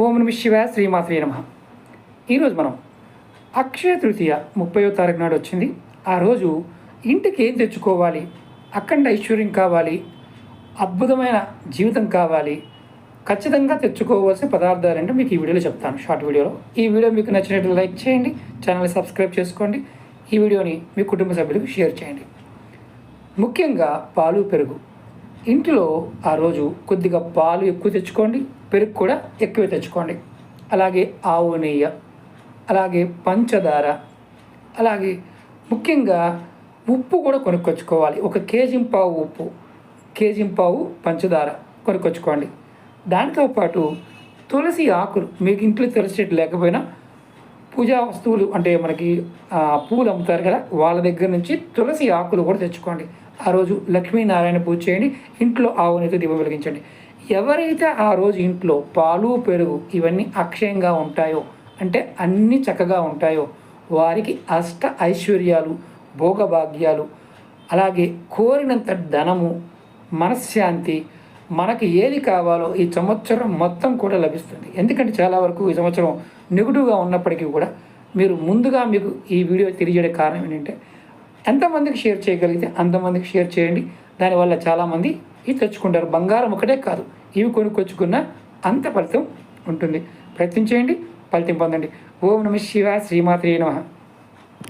ఓం నమ శివ శ్రీమాత్రే నమ. ఈరోజు మనం అక్షయ తృతీయ ముప్పయో తారీఖు నాడు వచ్చింది. ఆ రోజు ఇంటికి ఏం తెచ్చుకోవాలి? అఖండ ఐశ్వర్యం కావాలి. అద్భుతమైన జీవితం కావాలి. ఖచ్చితంగా తెచ్చుకోవాల్సిన పదార్థాలు అంటే మీకు ఈ వీడియోలో చెప్తాను. షార్ట్ వీడియోలో. ఈ వీడియో మీకు నచ్చినట్లు లైక్ చేయండి. ఛానల్ని సబ్స్క్రైబ్ చేసుకోండి. ఈ వీడియోని మీ కుటుంబ సభ్యులకు షేర్ చేయండి. ముఖ్యంగా పాలు పెరుగు. ఇంట్లో ఆ రోజు కొద్దిగా పాలు ఎక్కువ తెచ్చుకోండి. పెరుగు కూడా ఎక్కువ తెచ్చుకోండి. అలాగే ఆవు నెయ్యి అలాగే పంచదార అలాగే ముఖ్యంగా ఉప్పు కూడా కొనుక్కొచ్చుకోవాలి. ఒక కేజీ పావు ఉప్పు కేజీ పావు పంచదార కొనుక్కొచ్చుకోండి. దానితో పాటు తులసి ఆకులు మీకు ఇంట్లో తులసి చెట్టు లేకపోయినా పూజా వస్తువులు అంటే మనకి పూలు అమ్ముతారు కదా వాళ్ళ దగ్గర నుంచి తులసి ఆకులు కూడా తెచ్చుకోండి. ఆ రోజు లక్ష్మీనారాయణ పూజ చేయండి ఇంట్లో ఆవునైతే దీపం వెలిగించండి. ఎవరైతే ఆ రోజు ఇంట్లో పాలు పెరుగు ఇవన్నీ అక్షయంగా ఉంటాయో అంటే అన్నీ చక్కగా ఉంటాయో వారికి అష్ట ఐశ్వర్యాలు భోగభాగ్యాలు అలాగే కోరినంత ధనము మనశ్శాంతి మనకి ఏది కావాలో ఈ సంవత్సరం మొత్తం కూడా లభిస్తుంది. ఎందుకంటే చాలా వరకు ఈ సంవత్సరం నెగిటివ్గా ఉన్నప్పటికీ కూడా మీరు ముందుగా మీకు ఈ వీడియో తెలియజేయడం కారణం ఏంటంటే ఎంతమందికి షేర్ చేయగలిగితే అంతమందికి షేర్ చేయండి. దానివల్ల చాలామంది ఇది తెచ్చుకుంటారు. బంగారం ఒకటే కాదు ఇవి కొనుక్కొచ్చుకున్న అంత ఫలితం ఉంటుంది. ప్రయత్నం చేయండి ఫలితం పొందండి. ఓం నమ శివ శ్రీమాత్రే నమ.